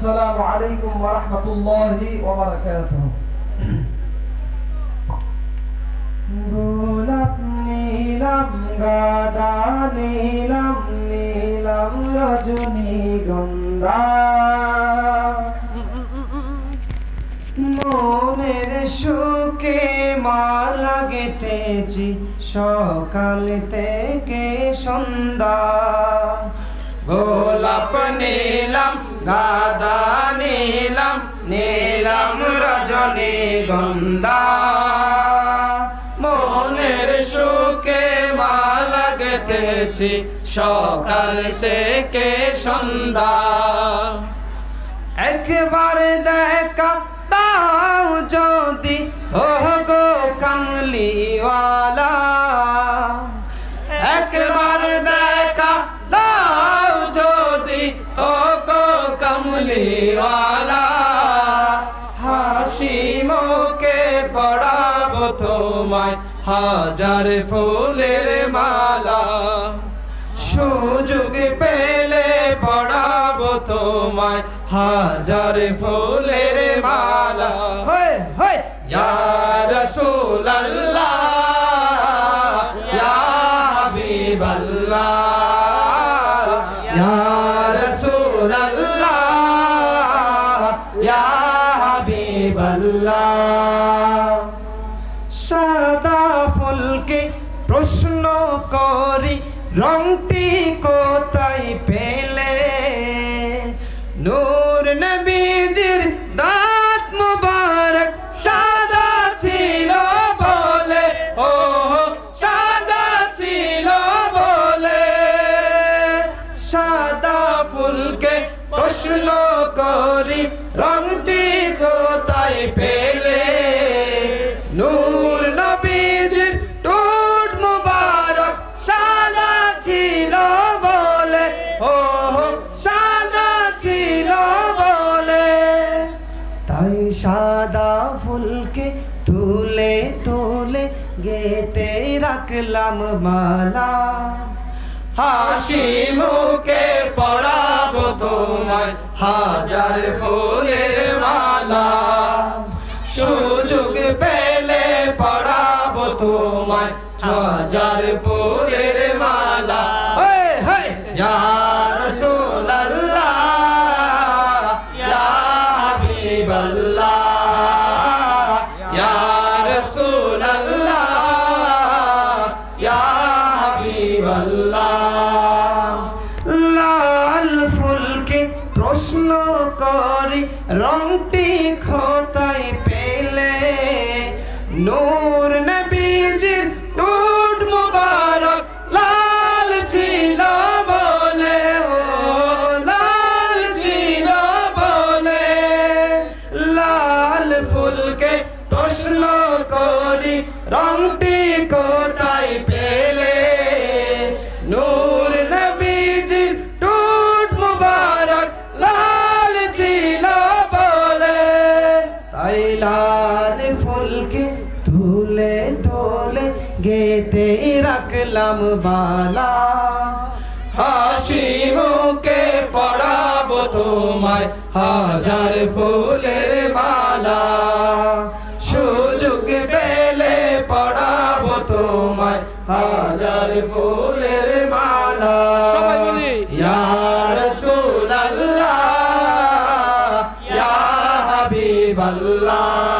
আসসালামু আলাইকুম ওয়া রাহমাতুল্লাহি ওয়া বারাকাতুহু। গোলাপ নীলাম, গাদা নীলাম নীলাম রজনীগন্ধা মনের সুখে মালা গেতেছি সকাল থেকে সন্ধ্যা। গোলাপ নীলাম গাদা নীলাম নীলাম রজনী গন্ধা। মনের সুখে মালা গেতেছি সকাল থেকে সন্ধ্যা। একবার দেখা যদি ও হাজার ফুলের মালা সুযোগ পেলে পড়াবো তোমায়। হাজার ফুলের মালা। হয় হয়। রাসূলুল্লাহ ইয়া হাবিবাল্লাহ রাসূলুল্লাহ ইয়া হাবিবাল্লাহ। করি, রংটি কোথায় পেলে? নূর নবীজির দাঁত মুবারক সাদা ছিল বলে ও সাদা ছিল বলে। সাদা ফুলকে প্রশ্ন করি, রংটি কোথায় পেলে? নূর গেতে রাখলাম মালা। হাসি মুখে পড়াবো তোমায় হাজার ফুলের মালা। সুযোগ পেলে পড়াবো তোমায় হাজার ফুলের মালা। ইয়া হাবিবাল্লাহ। হাবিবাল্লাহ লাল ফুলকে প্রশ্ন করি, রংটি খোতায় পেলে নূর নবীজির টুট মুবারক লাল ছিল বলে লাল ছিল বলে। লাল ফুলকে প্রশ্ন করি, রংটি কোথায় গেতে রাখলাম বালা। হাসি মুখে পড়াবো তোমায় হাজার ফুলের মালা। সুযোগ পেলে পড়াবো তোমায় হাজার ফুলের মালা। সবাই বলি। ইয়া রাসূলুল্লাহ ইয়া হাবিবাল্লাহ।